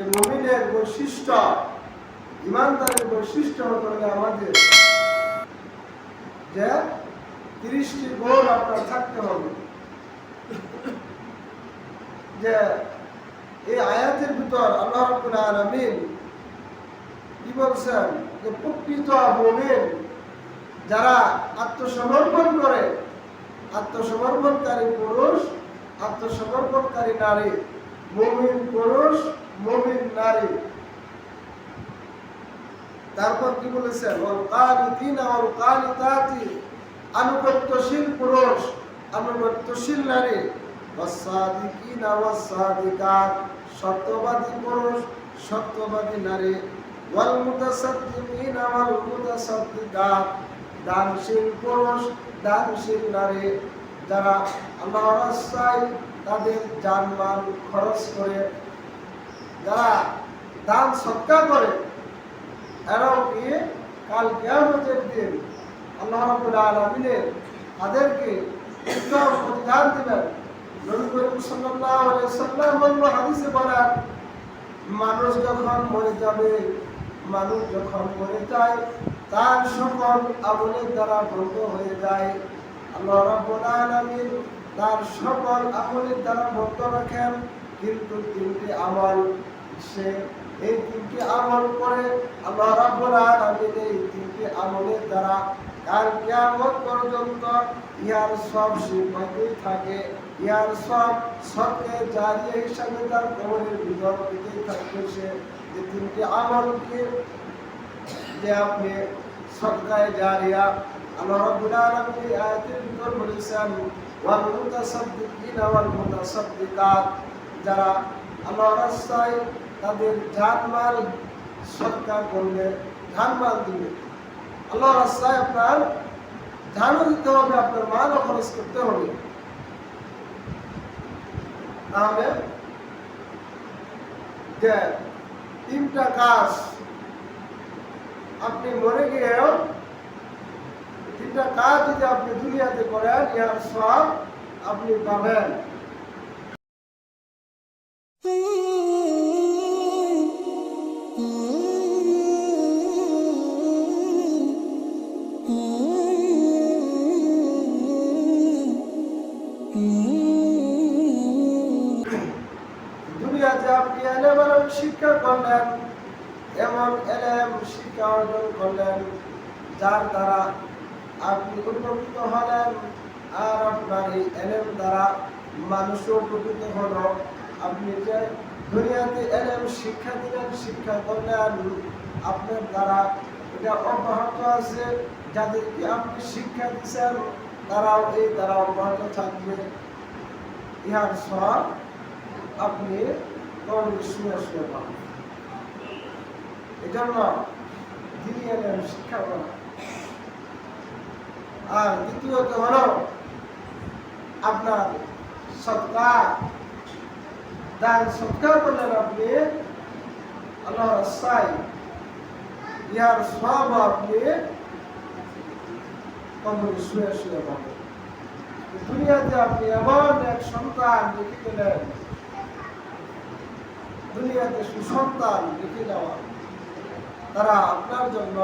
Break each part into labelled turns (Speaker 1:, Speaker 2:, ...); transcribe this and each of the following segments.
Speaker 1: যে মমিনের বৈশিষ্ট্য, ইমানদারের বৈশিষ্ট্য হতে হলে আমাদের যে তিরিশটি গুণ আপনার থাকতে হবে। যে এই আয়াতের ভিতর আল্লাহ রাব্বুল আলামিন কি বলছেন? যে প্রকৃত মুমিন যারা আত্মসমর্পণ করে, আত্মসমর্পণকারী পুরুষ, আত্মসমর্পণকারী নারী, মুমিন পুরুষ, মুমিন নারী তারপর কি বলেছেন আনুগত্যশীল পুরুষ, আনুগত্যশীল নারী সত্যবাদী পুরুষ, সত্যবাদী নারী দানশীল পুরুষ, দানশীল নারী, যারা আল্লাহর রাস্তায় তাদের জানমাল খরচ করে, যারা দান সৎকা করে কি কাল কিয়ামতের দিন আল্লাহ রাব্বুল আলামিনের তাদেরকে উত্তম প্রতিদান দিবেন। নবী করিম সাল্লাম হাদিসে মানুষ যখন মরে যাবে, মানুষ যখন মরে যায়, তার সকল আমলের দ্বারা বন্ধ হয়ে যায়। আল্লাহ রাব্বুল আলামিন তার সকল আমলের দ্বারা বন্ধ রাখেন, কিন্তু তিনটি আমল সে এই তিনটি আমল করে আল্লাহ রাব্বুল আলামিন এই তিনটি আমলের দ্বারা কাল কিয়ামত পর্যন্ত ইহার সব সে পাইতেই থাকে। ইহার সব সবকে জারিয়া হিসাবে তার কবরের ভিতর দিতেই থাকবে সে। যে তিনটি আমলকে যে আপনি সদকায় জারিয়া আল্লাহ রাব্বুল আলামিন এই আয়াতের ভিতর বলেছেন, ওয়াল মুতাসাদ্দিকিনা ওয়াল মুতাসাদ্দিকাত যারা আল্লাহর রাস্তায় তাদের জানমাল সদকা করবে জানমাল দিবে আল্লাহর রাস্তায় আপনার ধানও দিতে হবে, আপনার মালও খরচ করতে হবে। তাহলে যে তিনটা কাজ। আপনি মরে গিয়েও তিনটা কাজ যদি আপনি দুনিয়াতে করেন ইহার সব আপনি পাবেন। দুনিয়াতে আপনি এলেম শিক্ষা করলেন এমন এলেম শিক্ষা অর্জন করলেন যার দ্বারা আপনি উপকৃত হলেন আর আপনার এই এলেম দ্বারা মানুষও উপকৃত হলো আপনি যে দুনিয়াতে এলেম শিক্ষা দিলেন শিক্ষা করলেন আপনার দ্বারা এটা অব্যাহত আছে যাদেরকে আপনি শিক্ষা দিচ্ছেন তারাও এই দ্বারা অব্যাহত থাকবে ইহার সব আপনি কম শুনে শুনে পাবেন এজন্য দিনই এলেন শিক্ষা করা আর দ্বিতীয়ত হল আপনার সৎকার দান সৎকার করলেন আপনি আল্লাহ রাস্তায় ইহার সব আপনি দুনিয়াতে আপনি এমন এক সন্তান রেখে গেলেন দুনিয়াতে সুসন্তান রেখে যাওয়া তারা আপনার জন্য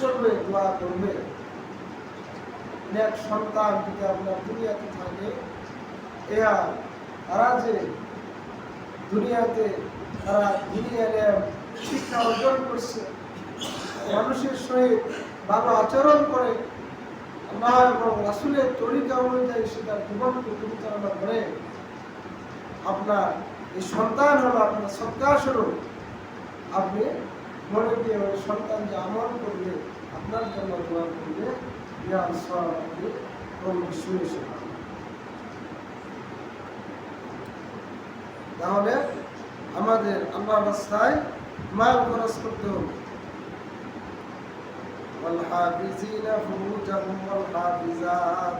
Speaker 1: করবে দোয়া করবে। এক সন্তান যদি আপনার দুনিয়াতে থাকে এরা তারা যে দুনিয়াতে তারা দুনিয়াতে শিক্ষা অর্জন করছে, মানুষের সহিত ভালো আচরণ করে আল্লাহ এবং রাসুলের তরিকা অনুযায়ী সে তার জীবনকে পরিচালনা করে আপনার এই সন্তান হলো আপনার সৎকার স্বরূপ। আপনি মনে দিয়ে ওই সন্তান যে আমল করবে আপনার জন্য দোয়া করবে ইহার সব আপনি শুনে তাহলে আমাদের আল্লাহ রাস্তায় মাল খরচ করতে হবে। والحافظين فروجهم والحافظات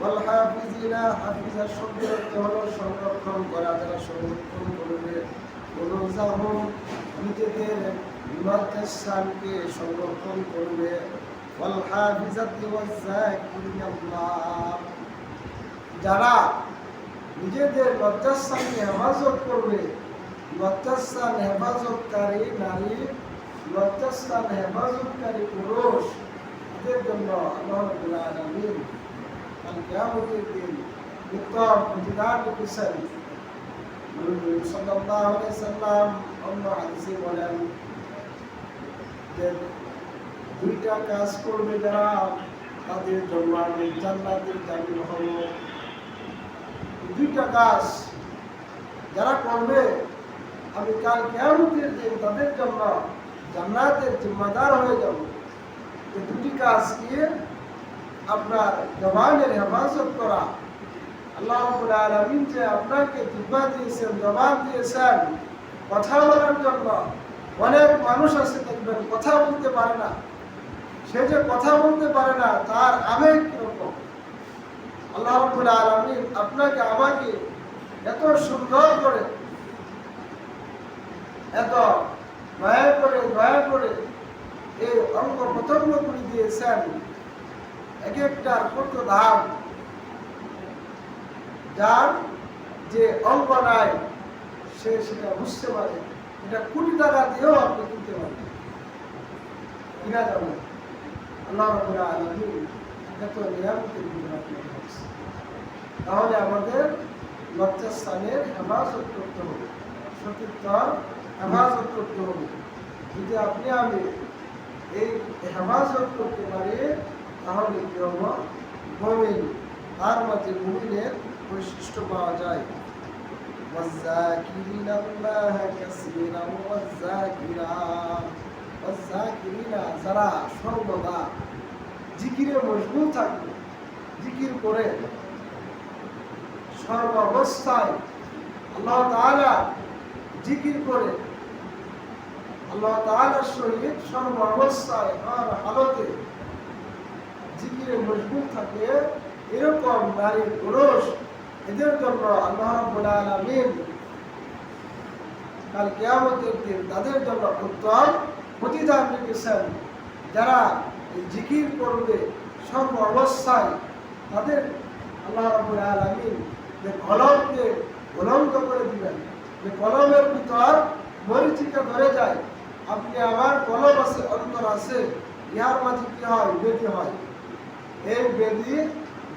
Speaker 1: والحافظين حافظ শব্দ অর্থ হলো সংরক্ষণ করা যারা সংরক্ষণ করবে অনুজাহম নিজেদের লজ্জাস্থানকে সংরক্ষণ করবে والحافظات والذاكرين الله যারা নিজেদের লজ্জাস্থানকে হেফাজত করবে লজ্জাস্থান হেফাজতকারী নারী লজ্জাস্থান হেফাজতকারী পুরুষ এদের জন্য আল্লাহ রাব্বুল আলামিন কাল কিয়ামতের দিন উত্তম প্রতিদান নবী সাল্লাল্লাহু আলাইহি সাল্লাম অন্য হাদিসে বলেন যে দুইটা কাজ করবে যারা, তাদের জন্য আমি জান্নাতের জামিন হব দুইটা কাজ যারা করবে, আমি কাল কেয়ামতের দিন তাদের জন্য জান্নাতের জিম্মাদার হয়ে যাব। যে দুটি কাজ কি আপনার জবানের হেফাজত করা। আল্লাহ রাব্বুল আলামিন যে আপনাকে জিব্বা দিয়েছেন জবান দিয়েছেন, কথা বলার জন্য। অনেক মানুষ আছে দেখবেন কথা বলতে পারে না। সে যে কথা বলতে পারে না, তার আবেগ কীরকম? আল্লাহ রাব্বুল আলামিন আপনাকে আমাকে এত সুন্দর করে, এত দয়া করে দয়া করে এই অঙ্গ প্রত্যঙ্গগুলি দিয়েছেন। এক একটার কত দাম যার যে অঙ্গ নাই, সে সেটা বুঝতে পারে। এটা কোটি টাকা দিয়েও আপনি কিনতে পারেন কিনা যাবে? তাহলে আমাদের লজ্জাস্থানের হেফাজত করতে হবে। সতীর্থর হেফাজত করতে হবে যদি আপনি আমি এই হেফাজত করতে পারি তাহলে কি হব মমিন তার মাঝে মমিনের বৈশিষ্ট্য পাওয়া যায় والذاكرين الله كثيرا والذاكرات والذاكرين যারা সর্বদা জিকিরে মশগুল থাকবে জিকির করে সর্বাবস্থায় আল্লাহ তাআলা জিকির করে, আল্লাহ তাআলার সহিত সর্বাবস্থায় আর হালতে জিকিরে মশগুল থাকে, এরকম নারী পুরুষ, এদের জন্য আল্লাহ আলামিন কাল কিয়ামতের দিন তাদের জন্য উত্তম প্রতিদান রেখেছেন যারা জিকির করবে সর্ব অবস্থায় তাদের আল্লাহ রাব্বুল আলামিন যে কলমকে উলঙ্গ করে দিবেন। যে কলমের ভিতর মরিচিকা ধরে যায়, আপনি আমার কলম আছে, অন্তর আছে, ইহার মাঝে কি হয়? বেদি হয়। এই বেদি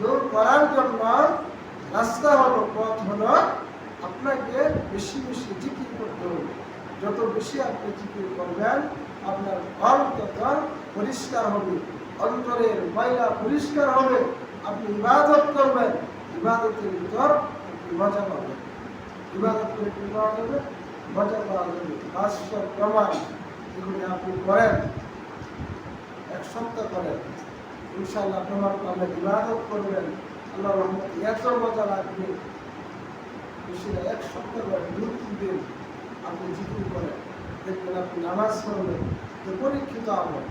Speaker 1: দূর করার জন্য রাস্তা হলো, পথ হলো আপনাকে বেশি বেশি জিকির করতে হবে। যত বেশি আপনি জিকির করবেন, আপনার ঘর তত পরিষ্কার হবে। অন্তরের ময়লা পরিষ্কার হবে। আপনি ইবাদত করবেন, ইবাদতের ভিতর মজা পাবেন। ইবাদত করে কি পাওয়া যাবে মজা পাওয়া যাবে বাস্তব প্রমাণ আপনি করেন এক সপ্তাহ করেন ইনশাল্লাহ প্রমাণ ইবাদত করবেন আল্লাহ রহমত এত মজা এক সপ্তাহ দুই তিন দিন আপনি করেন দেখবেন আপনি নামাজ পড়বেন পরীক্ষিত আমল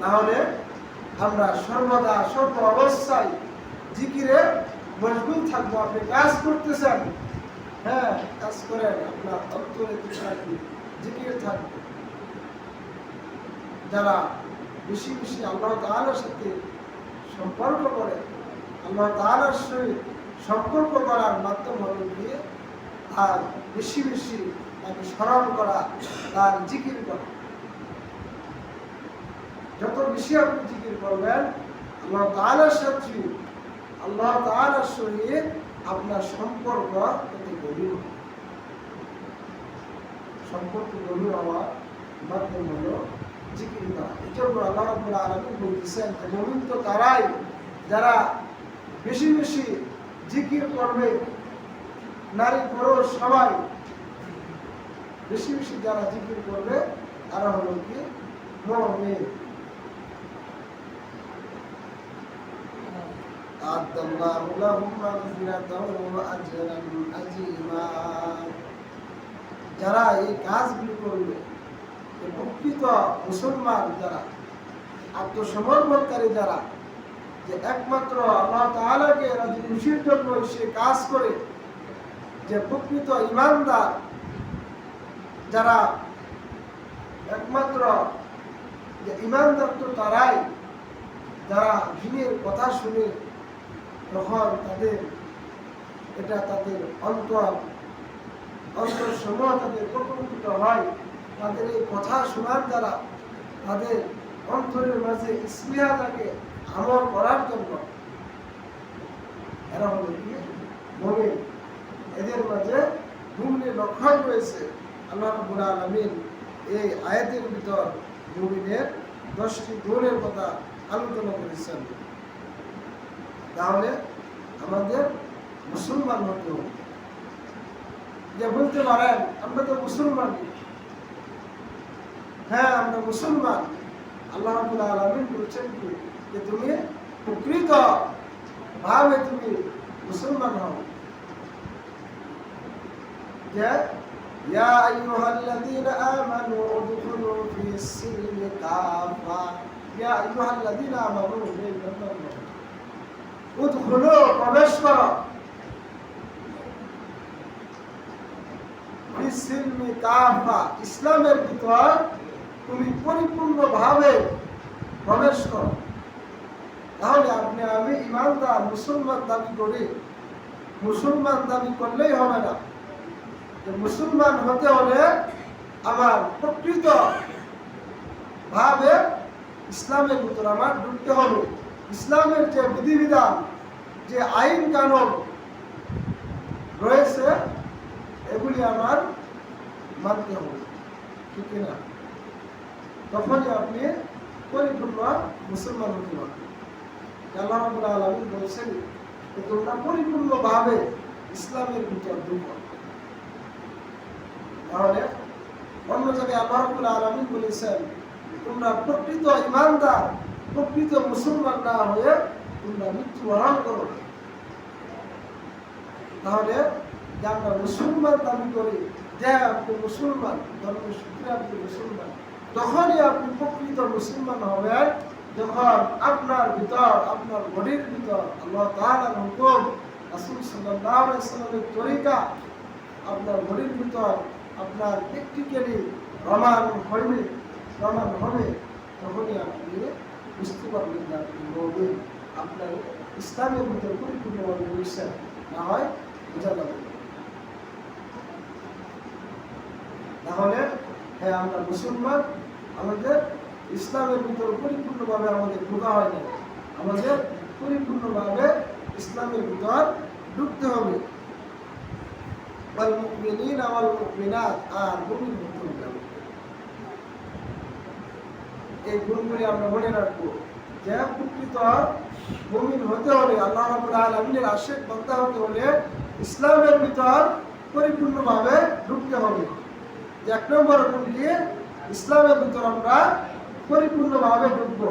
Speaker 1: তাহলে আমরা সর্বদা সর্ব অবস্থায় জিকিরে মশগুল থাকব, আপনি কাজ করতেছেন। হ্যাঁ কাজ করেন, আপনার কি থাকবে জিকির থাকবে। যারা বেশি বেশি আল্লাহ তাআলার সাথে সম্পর্ক করে, আল্লাহ তাআলার সহিত সম্পর্ক করার মাধ্যম হলো গিয়ে তার বেশি বেশি তাকে স্মরণ করা, তার জিকির করা। যত বেশি আপনি জিকির করবেন, আল্লাহ তাআলার সাথে আল্লাহ তাআলার সঙ্গে আপনার সম্পর্ক তত গভীর। সম্পর্ক গভীর হওয়ার মাধ্যম হলো জিকির করা এই জন্য আল্লাহ রাব্বুল আলামিন বলতেছেন যে, মুমিন তো তারাই যারা বেশি বেশি জিকির করবে, নারী পুরুষ সবাই বেশি বেশি যারা জিকির করবে, তারা হলো কি মুমিন أعد الله لهم مغفرة وأجرا عظيما যারা এই কাজগুলি করবে এই প্রকৃত মুসলমান যারা আত্মসমর্পণকারী যারা যে একমাত্র আল্লাহ তাআলাকে রাজি খুশির জন্য সে কাজ করে যে প্রকৃত ইমানদার যারা একমাত্র যে ইমানদার তো তারাই যারা দিনের কথা শুনে তখন তাদের, এটা তাদের অন্তর অন্তর সমূহ তাদের প্রকম্পিত হয়। তাদের এই কথা শোনার দ্বারা তাদের অন্তরের মাঝে স্পৃহা থাকে আমল করার জন্য। এরা হলো কি? মমিন এদের মাঝে মুমিনের লক্ষণ রয়েছে। আল্লাহ রাব্বুল আলামিন এই আয়াতের ভিতর মুমিনের দশটি গুণের কথা আলোচনা করেছেন। তাহলে আমাদের মুসলমান হতে হবে যে বলতে পারেন আমরা তো মুসলমান হ্যাঁ আমরা মুসলমান আল্লাহ রাব্বুল আলামিন বলছেন কি যে তুমি প্রকৃত ভাবে তুমি মুসলমান হও যে يا أيها الذين آمنوا ادخلوا في السلم كافة يا أيها الذين آمنوا উদ্ঘুলো প্রবেশ করো। ইসলামের ভিতর তুমি পরিপূর্ণভাবে প্রবেশ করো। তাহলে আপনি, আমি ইমানদার, মুসলমান দাবি করি। মুসলমান দাবি করলেই হবে না। মুসলমান হতে হলে আমার প্রকৃত ভাবে ইসলামের ভিতর আমার ঢুকতে হবে। ইসলামের যে বিধিবিধান, যে আইন কানুন রয়েছে, এগুলি আমার মানতে হবে, ঠিক না তখনই আপনি পরিপূর্ণ মুসলমান হতে পারবেন। আলামিন বলছেন তোমরা পরিপূর্ণভাবে ইসলামের ভিতর ঢুকো তাহলে অন্য জায়গায় আল্লাহ রাব্বুল আলামিন বলেছেন তোমরা প্রকৃত ইমানদার প্রকৃত মুসলমান না হয়ে তোমরা মৃত্যুবরণ করো। তাহলে আমরা মুসলমান দাবি করি, যে আপনি মুসলমান, ধর্মের সূত্রে মুসলমান তখনই আপনি প্রকৃত মুসলমান হবেন, যখন আপনার ভিতর, আপনার বডির ভিতর আল্লাহ তাআলার হুকুম, রাসূল সাল্লামের তরিকা আপনার বডির ভিতর, আপনার প্র্যাকটিক্যালি প্রমাণ হইবে প্রমাণ হবে, তখনই আপনি বুঝতে পারবেন যে আপনি মৌলিক আপনার ইসলামের ভিতরে পরিপূর্ণভাবে বিশ্বাস না হয় বোঝা যাবে। তাহলে হ্যাঁ আমরা মুসলমান, আমাদের ইসলামের ভিতরে পরিপূর্ণভাবে আমাদের ঢোকা হয় না আমাদের পরিপূর্ণভাবে ইসলামের ভিতর ঢুকতে হবে। আর মুমিনাত, আর মুমিন হতে হবে। এই গুণগুলি আমরা মনে রাখব। যে প্রকৃত মুমিন হতে হলে আল্লাহ রাব্বুল আলামিনের আশিক বান্দা হতে হলে ইসলামের ভিতর পরিপূর্ণভাবে ঢুকতে হবে। এক নম্বর গুণ কি? ইসলামের ভিতর আমরা পরিপূর্ণভাবে ঢুকবো।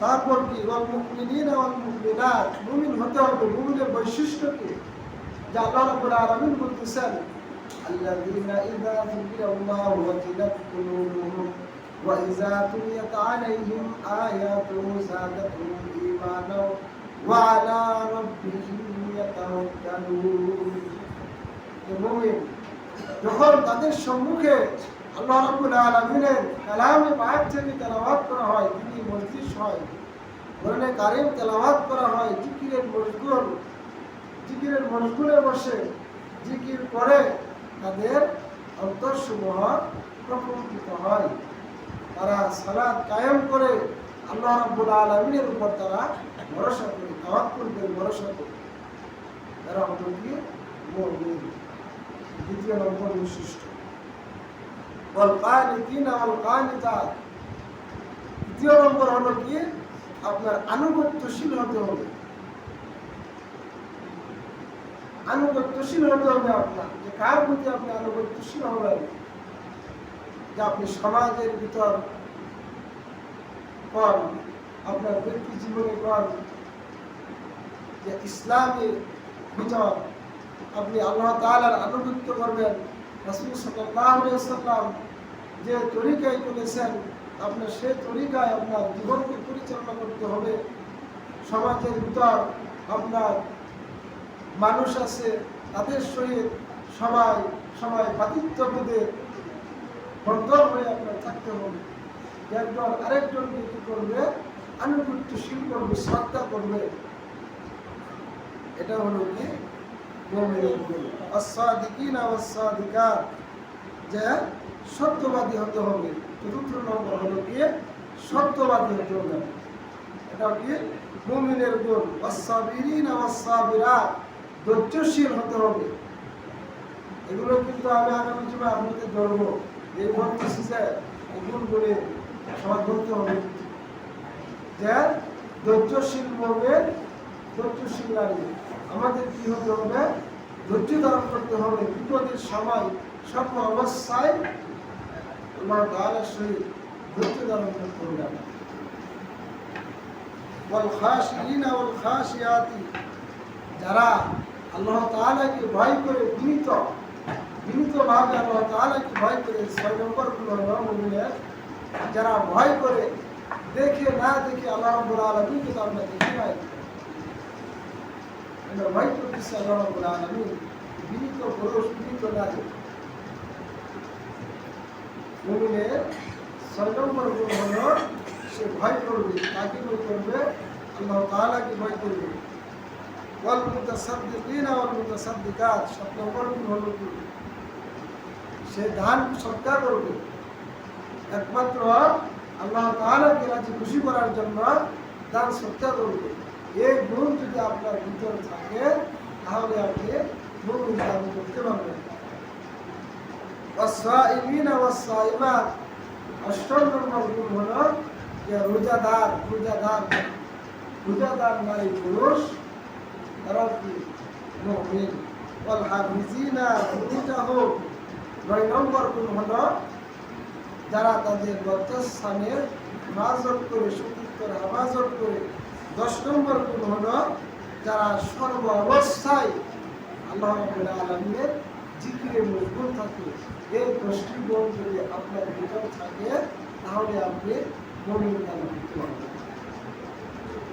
Speaker 1: তারপর কি? মুমিন হতে হবে। মুমিনের বৈশিষ্ট্য কি? যা আল্লাহ রাব্বুল আলামিন বলতেছেন ওয়াজিলাত কুলুবুহুম ওয়া ইযা তুলিয়াত আলাইহিম আয়াতুহু যাদাতুহুম ঈমানা ওয়া আলা রাব্বিহিম ইয়াতাওয়াক্কালুন যে মুমিন, যখন তাদের সম্মুখে আল্লাহ রাব্বুল আলামিনের কালামে পাক থেকে তেলাওয়াত করা হয়, তিনি মজলিস হয় কোরআনে কারিম তেলাওয়াত করা হয় জিকিরের মশগুল, জিকিরের মশগুলে বসে জিকির করে তাদের অন্তরসমূহ প্রকম্পিত হয় তারা সালাদ কায়েম করে আল্লাহ রাব্বুল আলামিনের উপর তারা ভরসা করে তাওয়াক্কুল করে ভরসা করে তারা হলো কি মুমিন দ্বিতীয় নম্বর বৈশিষ্ট্য والقانتين والقانتات দ্বিতীয় নম্বর হলো কি আপনার আনুগত্যশীল হতে হবে আনুগত্যশীল হতে হবে আপনার। যে কার প্রতি আপনি আনুগত্যশীল হবেন, যে আপনি সমাজের ভিতর কর আপনার ব্যক্তি জীবনে যে ইসলামের ভিতর আপনি আল্লাহ তাআলার আনুগত্য করবেন যে তরিকায় বলেছেন আপনার সেই তরিকায় আপনার জীবনকে পরিচালনা করতে হবে। সমাজের ভিতর আপনার মানুষ আছে, তাদের সহিত সবাই সবাই ভাতৃত্ববোধে বন্ধন হয়ে আপনার থাকতে হবে। একজন আরেকজনকে কি করবে? আনুগত্যশীল করবে, শ্রদ্ধা করবে। এটা হলো কি? যে সত্যবাদী হতে হবে। চতুর্থ নম্বর হলো গিয়ে সত্যবাদী হতে হবে। এটা কি? মুমিনের গুণ অসাবিরিন অসাবিরাত ধৈর্যশীল হতে হবে এগুলো কিন্তু আমি আগামী জীবনে আপনাদের ধরব এই বলতেছি যে এই গুণগুলি সবাই ধরতে হবে যে ধৈর্যশীল মোমেন ধৈর্যশীল নারী আমাদের কি হতে হবে ধৈর্য ধারণ করতে হবে বিপদের সময় সব অবস্থায় আমার গালের সহিত ধৈর্য ধারণ করতে হবে আমাদের। والخاشعين والخاشعات যারা আল্লাহ তাআলাকে ভয় করে বিনীত বিনীতভাবে আল্লাহ তাআলাকে ভয় করে ছয় নম্বরগুলো হলো মুমিনের যারা ভয় করে দেখে না দেখে আল্লাহ রাব্বুল আলামিনকে তো আমরা দেখি নাই আমরা ভয় করতেছি আল্লাহ রাব্বুল আলামিন বিনীত পুরুষ বিনীত নারী মুমিনের ছয় নম্বর গুণ হলো সে ভয় করবে কাকে ভয় করবে আল্লাহ তাআলাকে ভয় করবে ওয়াল মুতাসাদ্দিকিনা ওয়াল মুতাসাদ্দিকাত সাত নম্বর গুণ হলো কি সে দান সৎকার করবে একমাত্র আল্লাহ তাআলাকে রাজি খুশি করার জন্য দান সৎকার করবে এই গুণ যদি আপনার ভিতরে থাকে তাহলে আপনি মুমিন দান করতে পারবেন والصائمين والصائمات অষ্টম নম্বর গুণ হলো যে রোজাদার রোজাদার রোজাদার নারী পুরুষ তারা কি মুমিন ওয়াল হাফিজিনা ফুরুজাহুম নয় নম্বর গুণ হলো যারা তাদের লজ্জাস্থানের হেফাজত করে সতীর্থের হেফাজত করে, দশ নম্বর গুণ হলো যারা সর্ব অবস্থায় আল্লাহ আলামিনের জিকিরে মজবুত থাকে এই দশটি গুণ যদি আপনার ভিতরে থাকে, তাহলে আপনি মমিন দান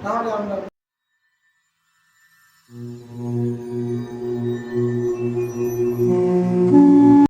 Speaker 1: তাহলে আমরা Música